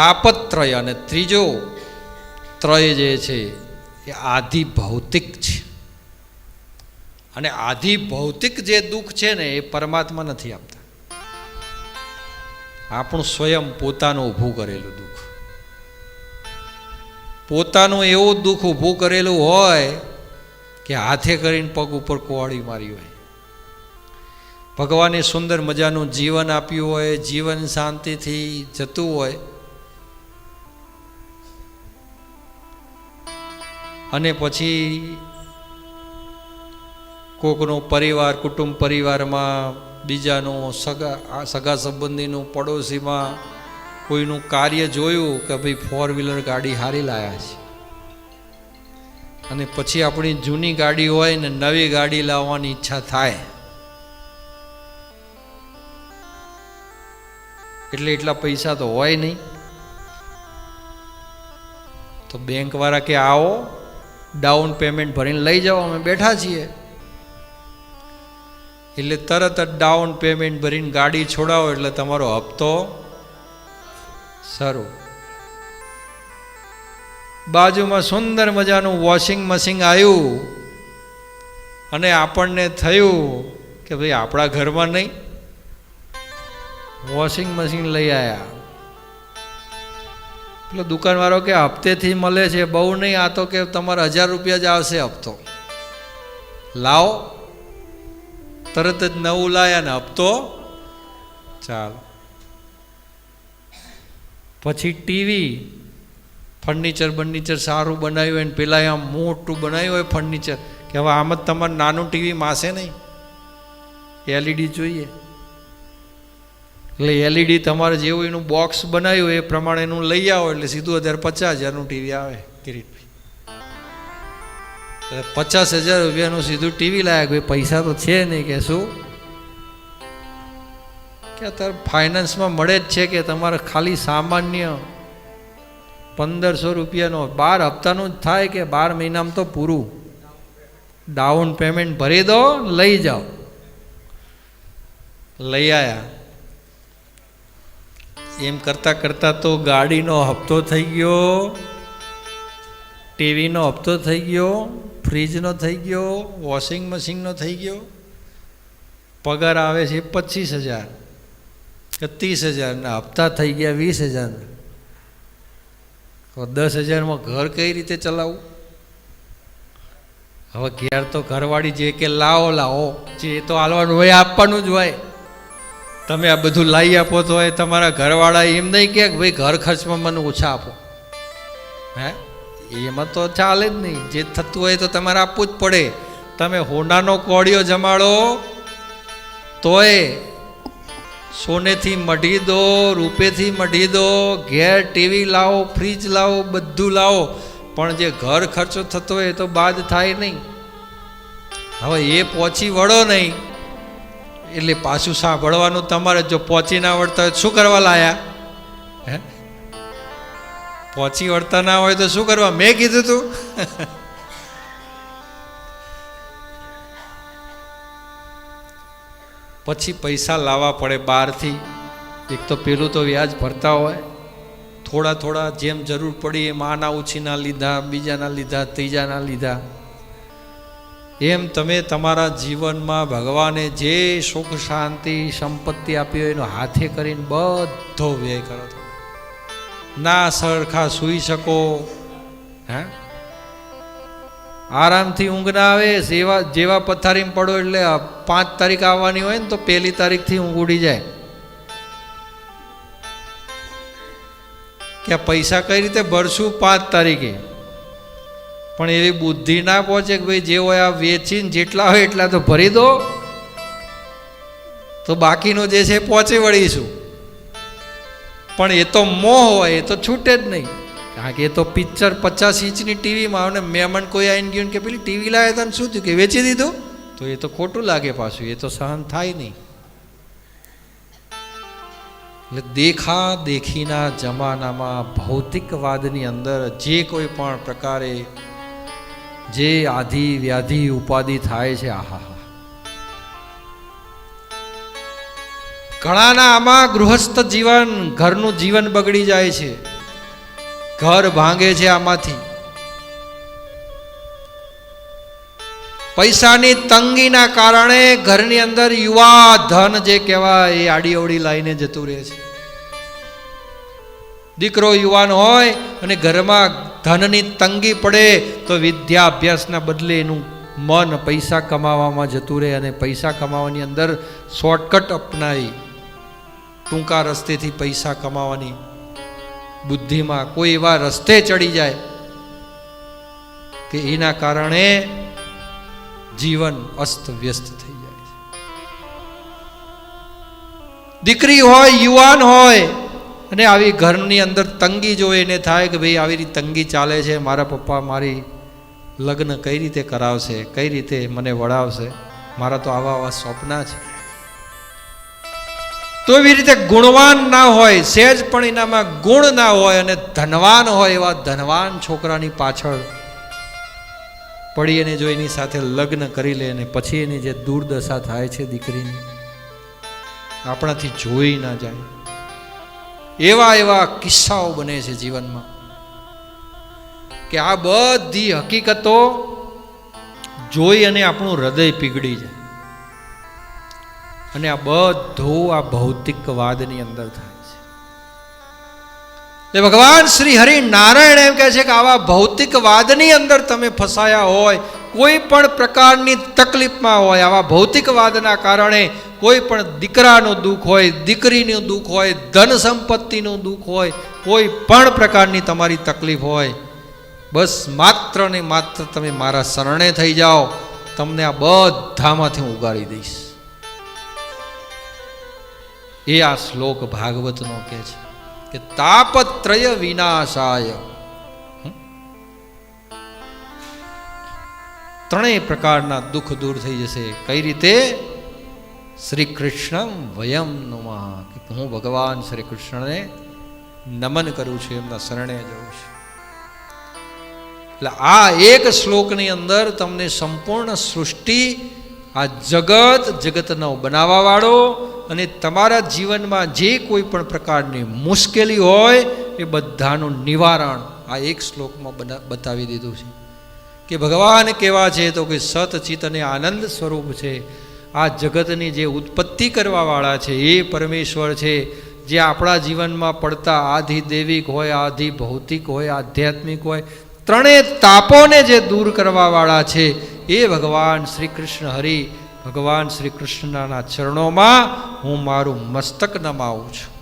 તાપત્રય અને ત્રીજો ત્રય જે છે એ આધિ ભૌતિક છે. અને આધિ ભૌતિક જે દુઃખ છે ને એ પરમાત્મા નથી આપતા. આપણું સ્વયં પોતાનું ઊભું કરેલું દુઃખ. પોતાનું એવું દુઃખ ઊભું કરેલું હોય કે હાથે કરીને પગ ઉપર કોવાળી મારી હોય. ભગવાને સુંદર મજાનું જીવન આપ્યું હોય, જીવન શાંતિથી જતું હોય અને પછી કોકનો પરિવાર, કુટુંબ પરિવારમાં બીજાનું સગા સગા સંબંધીનું પડોશીમાં કોઈનું કાર્ય જોયું કે ભાઈ ફોર વ્હીલર ગાડી હારી લાયા છે. અને પછી આપણી જૂની ગાડી હોય ને નવી ગાડી લાવવાની ઈચ્છા થાય. એટલે એટલા પૈસા તો હોય નહીં. તો બેંકવાળા કે આવો ડાઉન પેમેન્ટ ભરીને લઈ જાઓ, અમે બેઠા છીએ. એટલે તરત જ ડાઉન પેમેન્ટ ભરીને ગાડી છોડાવો, એટલે તમારો હપ્તો સારો. બાજુમાં સુંદર મજાનું વોશિંગ મશીન આવ્યું. અને આપણને થયું કે ભાઈ આપણા ઘરમાં નહીં. વોશિંગ મશીન લઈ આવ્યા પેલો દુકાનવાળો કે હપ્તેથી મળે છે, બહુ નહીં, આ તો કે તમારે હજાર રૂપિયા જ આવશે હપ્તો. લાવો. તરત જ નવું લાયા ને હપ્તો. ચાલો. પછી ટીવી, ફર્નિચર બર્નિચર સારું બનાવ્યું હોય ને પેલા આમ મોટું બનાવ્યું હોય ફર્નિચર, કે હવે આમ જ તમારે નાનું ટીવી માસે નહીં? એલઈડી જોઈએ. એટલે એલઈડી તમારે જેવું એનું બોક્સ બનાવ્યું, એ પ્રમાણે એનું લઈ આવો, એટલે સીધું હજાર પચાસ હજારનું ટીવી આવે કિરીટભાઈ. એટલે પચાસ હજાર રૂપિયાનું સીધું ટીવી લાયક ભાઈ, પૈસા તો છે નહીં કે શું? કે અત્યારે ફાઇનાન્સમાં મળે જ છે કે તમારે ખાલી સામાન્ય પંદરસો રૂપિયાનો, બાર હપ્તાનું જ થાય કે બાર મહિનામાં તો પૂરું. ડાઉન પેમેન્ટ ભરી દો, લઈ જાઓ. લઈ આયા. એમ કરતાં કરતાં તો ગાડીનો હપ્તો થઈ ગયો, ટીવીનો હપ્તો થઈ ગયો, ફ્રીજનો થઈ ગયો, વોશિંગ મશીનનો થઈ ગયો. પગાર આવે છે પચીસ હજાર, કે ત્રીસ હજારના હપ્તા થઈ ગયા વીસ હજારના. દસ હજારમાં ઘર કઈ રીતે ચલાવવું? હવે ઘેર તો ઘરવાળી જે કે લાવો લાવો, જે તો હાલવાનું હોય, આપવાનું જ હોય. તમે આ બધું લાવી આપો તો એ તમારા ઘરવાળા એમ નહીં કે ભાઈ ઘર ખર્ચમાં મને ઓછા આપો. હે? એમાં તો ચાલે જ નહીં. જે થતું હોય તો તમારે આપવું જ પડે. તમે હોનાનો કોળિયો જમાડો, તોય સોનેથી મઢી દો, રૂપેથી મઢી દો, ઘેર ટીવી લાવો, ફ્રીજ લાવો, બધું લાવો. પણ જે ઘર ખર્ચો થતો હોય એ તો બાદ થાય નહીં. હવે એ પહોંચી વળો નહીં. એટલે પાછું સાંભળવાનું તમારે જો પહોંચી ના વળતા હોય શું કરવા લાયા? હે? પહોંચી વળતા ના હોય તો શું કરવા? મેં કીધું તું. પછી પૈસા લાવવા પડે બહારથી. એક તો પેલું તો વ્યાજ ભરતા હોય. થોડા થોડા જેમ જરૂર પડી એમ આના ઉછીના લીધા, બીજાના લીધા, ત્રીજાના લીધા. એમ તમે તમારા જીવનમાં ભગવાને જે સુખ, શાંતિ, સંપત્તિ આપી હોય એનો હાથે કરીને બધો વ્યય કરો તમે ના સરખા સૂઈ શકો, હે? આરામથી ઊંઘ ના આવે જેવા જેવા પથારીમાં પડો એટલે પાંચ તારીખ આવવાની હોય ને તો પહેલી તારીખથી ઊંઘ ઉડી જાય. કે પૈસા કઈ રીતે ભરશું પાંચ તારીખે? પણ એવી બુદ્ધિ ના પહોંચે કે ભાઈ જે હોય આ વેચીને જેટલા હોય એટલા તો ભરી દો. તો બાકીનું જે છે પહોંચી વળીશું પણ એ તો મોહ હોય, એ તો છૂટે જ નહીં. કારણ કે એ તો પિક્ચર પચાસ ઇંચની ટીવીમાં અને મહેમાન કોઈ આવીને ગયું કે પેલી ટીવી લાવ્યા હતા શું થયું કે વેચી દીધું? તો એ તો ખોટું લાગે પાછું, એ તો સહન થાય નહીં. એટલે દેખા દેખીના જમાનામાં ભૌતિકવાદની અંદર જે કોઈ પણ પ્રકારે જે આધિ વ્યાધિ ઉપાધિ થાય છે આહા ઘણાના આમાં ગૃહસ્થ જીવન, ઘરનું જીવન બગડી જાય છે. ઘર ભાંગે છે આમાંથી. પૈસાની તંગીના કારણે ઘરની અંદર યુવા ધન જે કહેવાય, એ આડી અવડી લાઈને જતું રહે છે. દીકરો યુવાન હોય અને ઘરમાં ધનની તંગી પડે તો વિદ્યાભ્યાસના બદલે એનું મન પૈસા કમાવામાં જતું રહે અને પૈસા કમાવાની અંદર શોર્ટકટ અપનાવી. ટૂંકા રસ્તેથી પૈસા કમાવાની બુદ્ધિમાં કોઈ એવા રસ્તે ચડી જાય કે એના કારણે જીવન અસ્ત વ્યસ્ત થઈ જાય દીકરી હોય, યુવાન હોય અને આવી ઘરની અંદર તંગી જો એને થાય કે ભાઈ આવી રીતે તંગી ચાલે છે, મારા પપ્પા મારી લગ્ન કઈ રીતે કરાવશે, કઈ રીતે મને વળાવશે, મારા તો આવા આવા સ્વપ્ના છે. તો એવી રીતે ગુણવાન ના હોય, સહેજ પણ એનામાં ગુણ ના હોય અને ધનવાન હોય એવા ધનવાન છોકરાની પાછળ પડી અને જો એની સાથે લગ્ન કરી લે અને પછી એની જે દુર્દશા થાય છે દીકરીની, આપણાથી જોઈ ના જાય. એવા એવા કિસ્સાઓ બને છે જીવનમાં કે આ બધી હકીકતો જોઈ અને આપણું હૃદય પીગળી જાય. અને આ બધું આ ભૌતિકવાદની અંદર થાય છે. એટલે ભગવાન શ્રી હરિ નારાયણ એમ કહે છે કે આવા ભૌતિકવાદની અંદર તમે ફસાયા હોય કોઈ પણ પ્રકારની તકલીફમાં હોય, આવા ભૌતિકવાદના કારણે કોઈ પણ દીકરાનું દુઃખ હોય, દીકરીનું દુઃખ હોય, ધન સંપત્તિનું દુઃખ હોય, કોઈ પણ પ્રકારની તમારી તકલીફ હોય, બસ માત્ર ને માત્ર તમે મારા શરણે થઈ જાઓ, તમને આ બધામાંથી હું ઉગાડી દઈશ. એ આ શ્લોક ભાગવતનો કે છે કે તાપત્રય વિનાશાય. ત્રણેય પ્રકારના દુઃખ દૂર થઈ જશે. કઈ રીતે? શ્રી કૃષ્ણ વયમ નુમા. કે હું ભગવાન શ્રી કૃષ્ણને નમન કરું છું, એમના શરણે જઉં છું. એટલે આ એક શ્લોકની અંદર તમને સંપૂર્ણ સૃષ્ટિ, આ જગત, જગતનો બનાવવાવાળો અને તમારા જીવનમાં જે કોઈ પણ પ્રકારની મુશ્કેલી હોય, એ બધાનું નિવારણ આ એક શ્લોકમાં બતાવી દીધું છે. કે ભગવાન કેવા છે તો કે સત ચિત અને આનંદ સ્વરૂપ છે. આ જગતની જે ઉત્પત્તિ કરવાવાળા છે એ પરમેશ્વર છે. જે આપણા જીવનમાં પડતા આધિ દૈવિક હોય, આધિ ભૌતિક હોય, આધ્યાત્મિક હોય ત્રણેય તાપોને જે દૂર કરવાવાળા છે એ ભગવાન શ્રી કૃષ્ણ હરિ. ભગવાન શ્રી કૃષ્ણના ચરણોમાં હું મારું મસ્તક નમાવું છું.